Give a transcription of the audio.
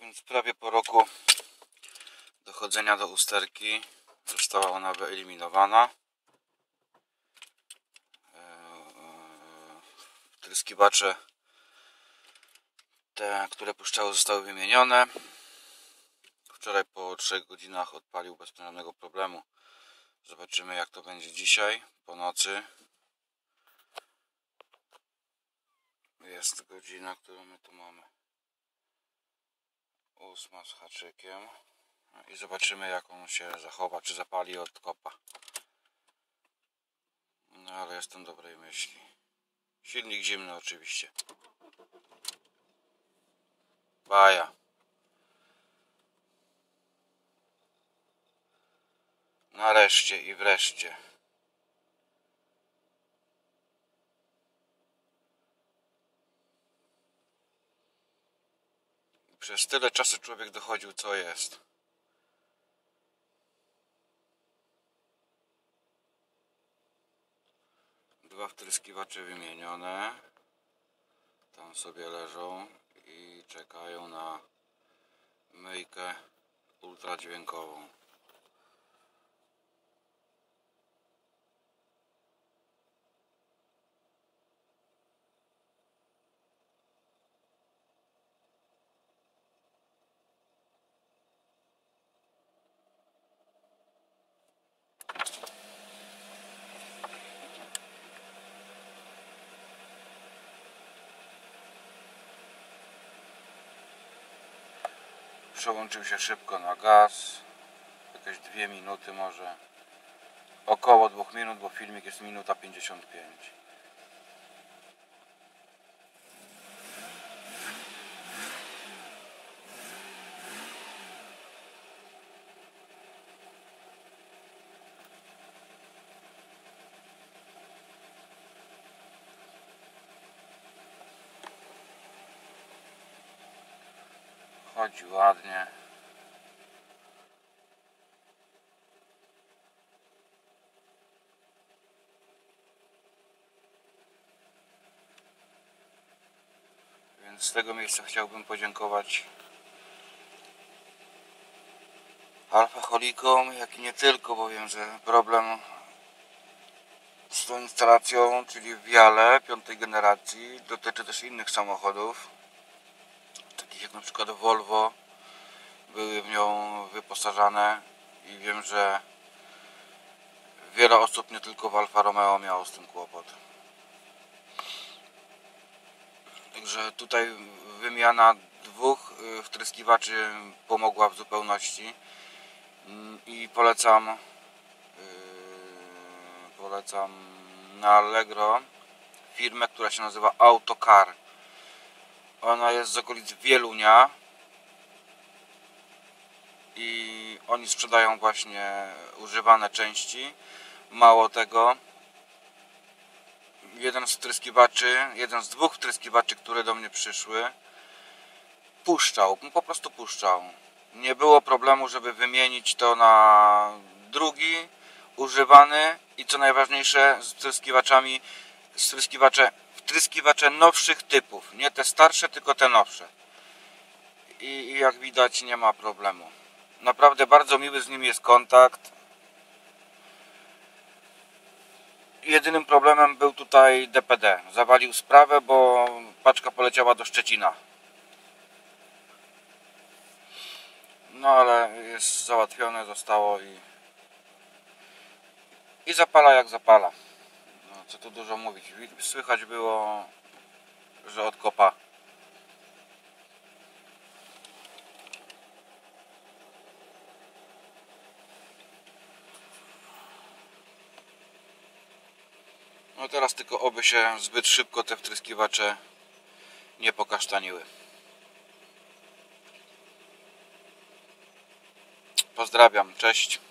Więc prawie po roku dochodzenia do usterki została ona wyeliminowana. Eee, Tryskiwacze te, które puszczały zostały wymienione. Wczoraj po 3 godzinach odpalił bez żadnego problemu. Zobaczymy jak to będzie dzisiaj po nocy. Jest godzina, którą my tu mamy. Ósma z haczykiem. No I zobaczymy jak on się zachowa, czy zapali od kopa. No ale jestem dobrej myśli. Silnik zimny oczywiście. Baja. Nareszcie i wreszcie. Przez tyle czasu człowiek dochodził co jest. Dwa wtryskiwacze wymienione. Tam sobie leżą i czekają na myjkę ultradźwiękową. Przełączył się szybko na gaz. Jakieś dwie minuty może. Około dwóch minut, bo filmik jest minuta 55. Chodzi ładnie. Więc z tego miejsca chciałbym podziękować alfaholikom, jak i nie tylko, bo wiem, że problem z tą instalacją, czyli Wiale piątej generacji, dotyczy też innych samochodów na przykład Volvo były w nią wyposażane i wiem, że wiele osób, nie tylko w Alfa Romeo miało z tym kłopot. Także tutaj wymiana dwóch y, wtryskiwaczy pomogła w zupełności Mm, i polecam y, polecam na Allegro firmę, która się nazywa Autocar. Ona jest z okolic Wielunia i oni sprzedają właśnie używane części. Mało tego, jeden z wtryskiwaczy, jeden z dwóch wtryskiwaczy, które do mnie przyszły, puszczał, po prostu puszczał. Nie było problemu, żeby wymienić to na drugi, używany i co najważniejsze z wtryskiwaczami, wtryskiwacze wtryskiwacze nowszych typów. Nie te starsze, tylko te nowsze. I, I jak widać nie ma problemu. Naprawdę bardzo miły z nim jest kontakt. Jedynym problemem był tutaj DPD. Zawalił sprawę, bo paczka poleciała do Szczecina. No ale jest załatwione, zostało i i zapala jak zapala. Co tu dużo mówić. Słychać było, że od kopa. No teraz tylko oby się zbyt szybko te wtryskiwacze nie pokasztaniły. Pozdrawiam, cześć.